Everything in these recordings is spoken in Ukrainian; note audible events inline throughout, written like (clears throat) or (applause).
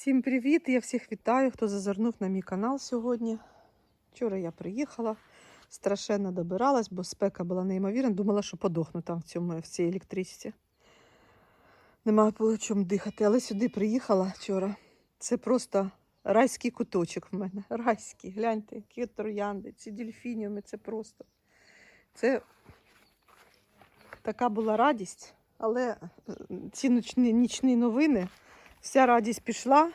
Всім привіт! Я всіх вітаю, хто зазирнув на мій канал сьогодні. Вчора я приїхала, страшенно добиралась, бо спека була неймовірна. Думала, що подохну там в, цьому, в цій електричці. Нема було чим дихати, але сюди приїхала вчора. Це просто райський куточок в мене. Райський. Гляньте, які троянди, ці дельфініуми, це просто. Це така була радість, але е, ці нічні, нічні новини. Вся радість пішла.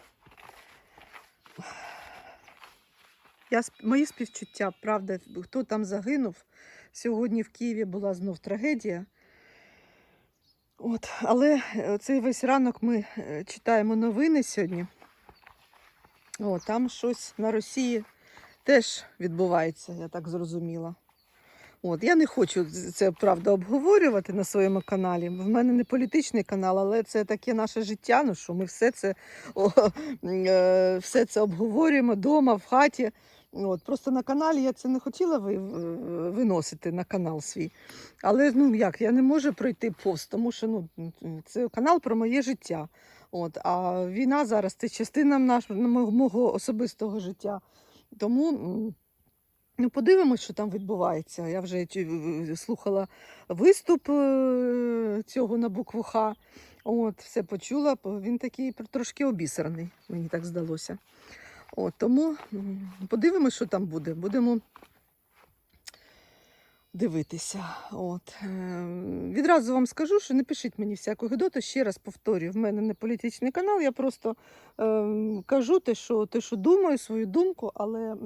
Я, мої співчуття, правда, хто там загинув. Сьогодні в Києві була знов трагедія. От, але е, цей весь ранок ми е, читаємо новини сьогодні. О, там щось на Росії теж відбувається, я так зрозуміла. От, я не хочу це правда обговорювати на своєму каналі. В мене не політичний канал, але це таке наше життя. Ну що ми все це, о, е, все це обговорюємо вдома, в хаті. От, просто на каналі я це не хотіла ви, виносити на канал свій. Але ну як, я не можу пройти повз, тому що ну, це канал про моє життя. От, а війна зараз це частина нашого мого особистого життя. Тому. Ну, подивимось, що там відбувається. Я вже слухала виступ е, цього на букву Х. От, все почула. Він такий трошки обісраний, мені так здалося. От, тому подивимось, що там буде. Будемо дивитися. От. Е, Відразу вам скажу, що не пишіть мені всяку гидоту. Ще раз повторюю, в мене не політичний канал, я просто е, кажу те, що, те, що думаю, свою думку, але е,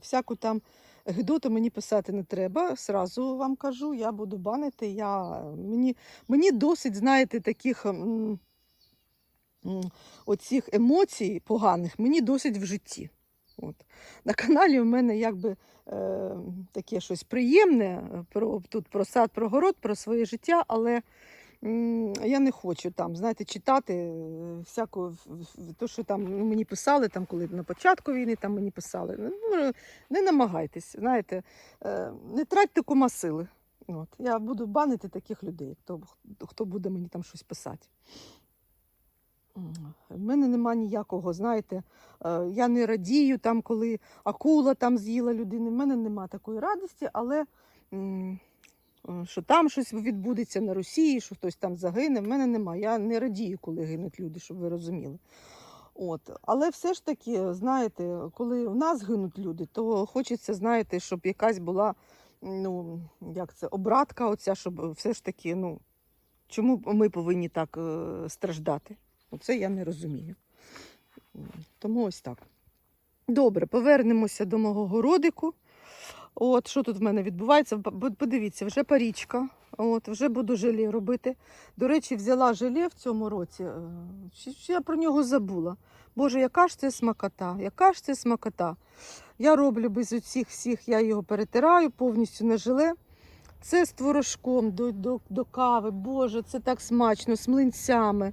всяку там гидоту мені писати не треба. Сразу вам кажу, я буду банити. Я, мені, мені досить, знаєте, таких. Оцих емоцій поганих мені досить в житті. От. На каналі в мене якби е, таке щось приємне е, про, тут про сад, про город, про своє життя, але м, я не хочу там, знаєте, читати е, всяку то, що там ну, мені писали, там, коли на початку війни там мені писали. Ну, не намагайтесь, знаєте, е, не тратьте кума сили. От. Я буду банити таких людей, хто, хто буде мені там щось писати. В мене нема ніякого, знаєте, е, я не радію там, коли акула там з'їла людину. В мене нема такої радості, але е, що там щось відбудеться на Росії, що хтось там загине, в мене нема. Я не радію, коли гинуть люди, щоб ви розуміли. От. Але все ж таки, знаєте, коли в нас гинуть люди, то хочеться, знаєте, щоб якась була ну, як це, обратка, оця, щоб все ж таки, ну, чому ми повинні так е, страждати? Оце я не розумію. Тому ось так. Добре, повернемося до мого городику. От, що тут в мене відбувається? Подивіться, вже парічка. От, вже буду желе робити. До речі, взяла желе в цьому році. е, Я про нього забула. Боже, яка ж це смакота, яка ж це смакота. Я роблю без оцих всіх, я його перетираю повністю на желе. Це з творожком до, до, до кави. Боже, це так смачно, з млинцями.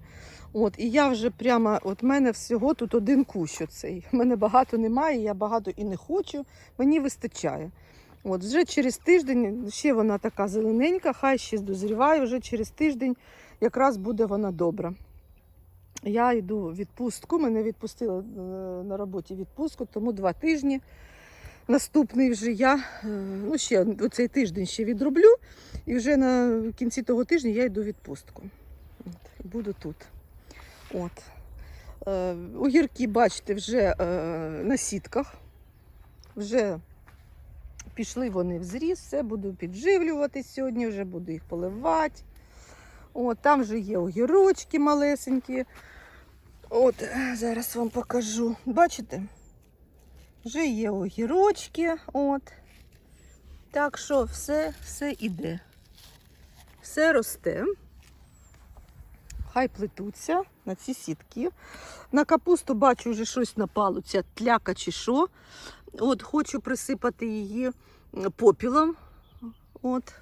От, і я вже прямо, от мене всього тут один кущ оцей. У мене багато немає, я багато і не хочу, мені вистачає. От, вже через тиждень, ще вона така зелененька, хай ще дозріває, вже через тиждень якраз буде вона добра. Я йду в відпустку, мене відпустили е, на роботі відпустку, тому два тижні. Наступний вже я, е, ну ще оцей тиждень ще відроблю, і вже на кінці того тижня я йду відпустку. Буду тут. От. Е, огірки, бачите, вже е, на сітках. Вже пішли вони в зріз, все буду підживлювати сьогодні, вже буду їх поливати. От, там вже є огірочки малесенькі. От, зараз вам покажу. Бачите? Вже є огірочки. От. Так що все, все іде. Все росте. Хай плетуться на ці сітки. На капусту бачу, вже щось напало, ця тляка чи що. От хочу присипати її попілом. От.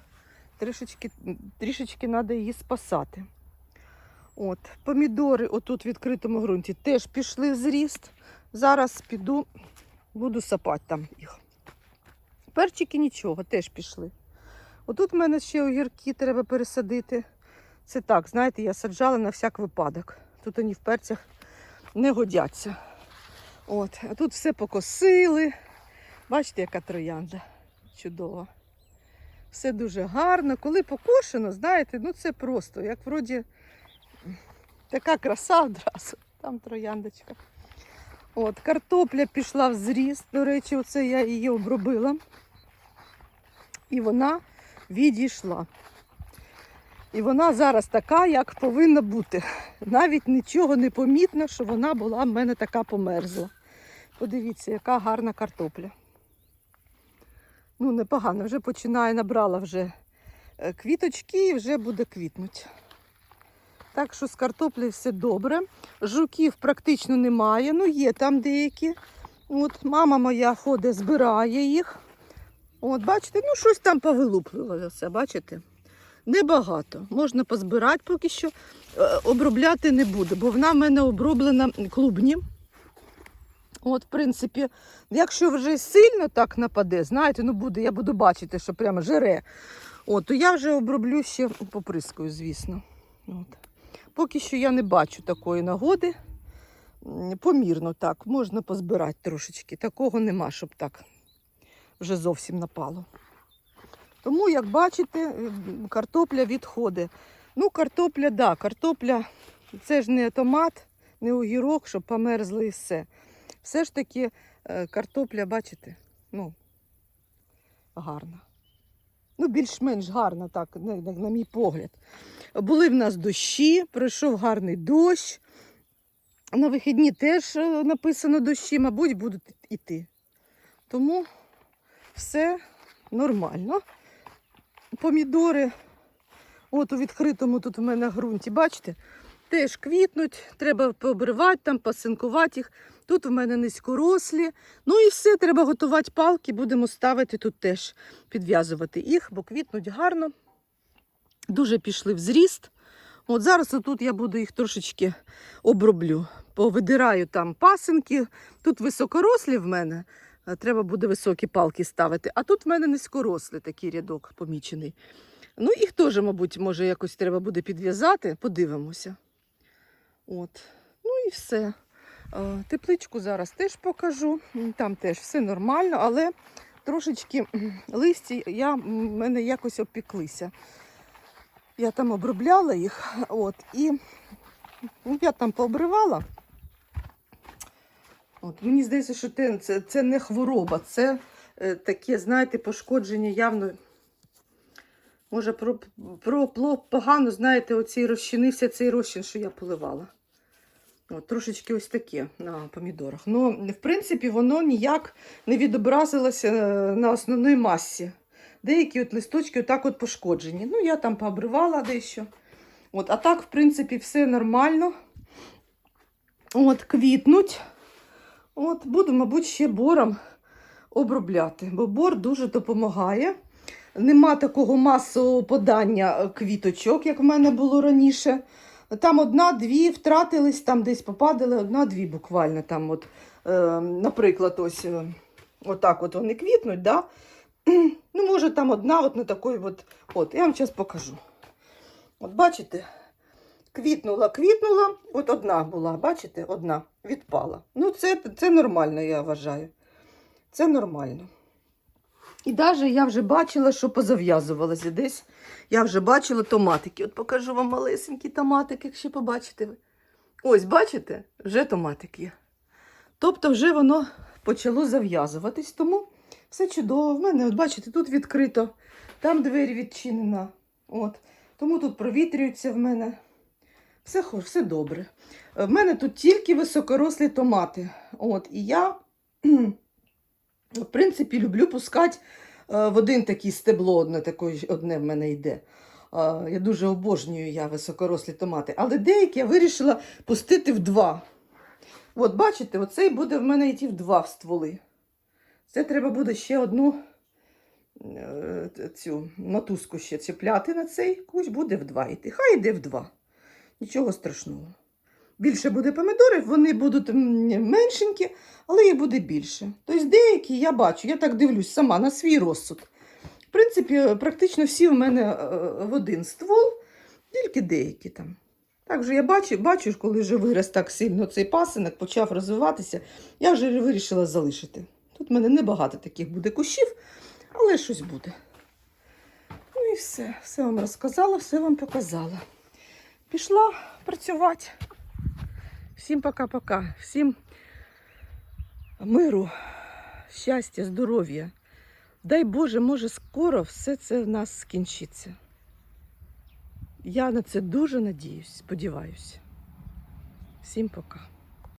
Трішечки, трішечки треба її спасати. От. Помідори отут в відкритому ґрунті теж пішли в зріст. Зараз піду, буду сапати там їх. Перчики нічого, теж пішли. Отут в мене ще огірки треба пересадити. Це так, знаєте, я саджала на всяк випадок. Тут вони в перцях не годяться. От, а тут все покосили. Бачите, яка троянда чудова. Все дуже гарно. Коли покошено, знаєте, ну це просто, як вроді така краса одразу. Там трояндочка. От, картопля пішла в зріст. До речі, оце я її обробила. І вона відійшла. І вона зараз така, як повинна бути. Навіть нічого не помітно, що вона була в мене така померзла. Подивіться, яка гарна картопля. Ну, непогано, вже починає, набрала вже е, квіточки і вже буде квітнути. Так що з картоплею все добре. Жуків практично немає, ну є там деякі. От мама моя ходить, збирає їх. От, бачите, ну щось там повилуплювалося, бачите? Небагато. Можна позбирати поки що. Е, Обробляти не буду, бо вона в мене оброблена клубні. От, в принципі, якщо вже сильно так нападе, знаєте, ну буде, я буду бачити, що прямо жере. От, то я вже оброблю ще поприскою, звісно. От. Поки що я не бачу такої нагоди. Помірно так, можна позбирати трошечки. Такого нема, щоб так вже зовсім напало. Тому, як бачите, картопля відходить. Ну, картопля, так, да, картопля це ж не томат, не огірок, щоб померзли і все. Все ж таки е, картопля, бачите, ну, гарна. Ну, більш-менш гарна, так, на, на, на мій погляд. Були в нас дощі, пройшов гарний дощ. На вихідні теж е, написано дощі, мабуть, будуть іти. Тому все нормально. Помідори, от у відкритому тут у мене ґрунті, бачите, теж квітнуть, треба пообривати там, пасинкувати їх. Тут у мене низькорослі. Ну і все, треба готувати палки, будемо ставити тут теж, підв'язувати їх, бо квітнуть гарно. Дуже пішли в зріст. От зараз тут я буду їх трошечки оброблю. Повидираю там пасинки. Тут високорослі в мене. Треба буде високі палки ставити. А тут в мене низькорослий такий рядок помічений. Ну, їх теж, мабуть, може якось треба буде підв'язати. Подивимося. От. Ну і все. Е, Тепличку зараз теж покажу. Там теж все нормально, але трошечки листі я, мене якось опіклися. Я там обробляла їх, от, і ну, я там пообривала. От, мені здається, що це, це не хвороба, це е, таке, знаєте, пошкодження явно. Може, про, про, про погано, знаєте, оцей розчинився цей розчин, що я поливала. От, трошечки ось таке на помідорах. Ну, в принципі, воно ніяк не відобразилося е, на основній масі. Деякі от листочки отак от пошкоджені. Ну, я там пообривала дещо. От, а так, в принципі, все нормально. От, квітнуть. От, буду, мабуть, ще бором обробляти, бо бор дуже допомагає. Нема такого масового подання квіточок, як в мене було раніше. Там одна-дві втратились, там десь попадали, одна-дві буквально. Там от, е, наприклад, ось е, отак от вони квітнуть. Да? (clears throat) Ну, може, там одна, от на такої, от, от, я вам зараз покажу. От бачите, квітнула, квітнула, от одна була, бачите, одна відпала. Ну, це, це нормально, я вважаю. Це нормально. І навіть я вже бачила, що позав'язувалося десь. Я вже бачила томатики. От покажу вам малесенькі томатики, якщо побачите. Ось, бачите, вже томатик є. Тобто вже воно почало зав'язуватись, тому все чудово. В мене, от бачите, тут відкрито, там двері відчинена. От. Тому тут провітрюється в мене. Все, хо- все добре. В мене тут тільки високорослі томати. От, і я, в принципі, люблю пускати е, в один такий стебло, одне, таке, одне в мене йде. Е, Я дуже обожнюю я високорослі томати. Але деякі я вирішила пустити в два. От, бачите, оцей буде в мене йти в два в стволи. Це треба буде ще одну е, цю мотузку ще чіпляти на цей кущ, буде в два йти. Хай йде в два. Нічого страшного. Більше буде помідорів, вони будуть меншенькі, але їх буде більше. Тобто деякі я бачу, я так дивлюсь сама на свій розсуд. В принципі, практично всі в мене е, в один ствол, тільки деякі там. Так вже я бачу, бачу, коли вже вирос так сильно цей пасинок, почав розвиватися, я вже вирішила залишити. Тут в мене небагато таких буде кущів, але щось буде. Ну і все. Все вам розказала, все вам показала. Пішла працювати. Всім пока-пока. Всім миру, щастя, здоров'я. Дай Боже, може, скоро все це в нас скінчиться. Я на це дуже надіюсь, сподіваюся. Всім пока.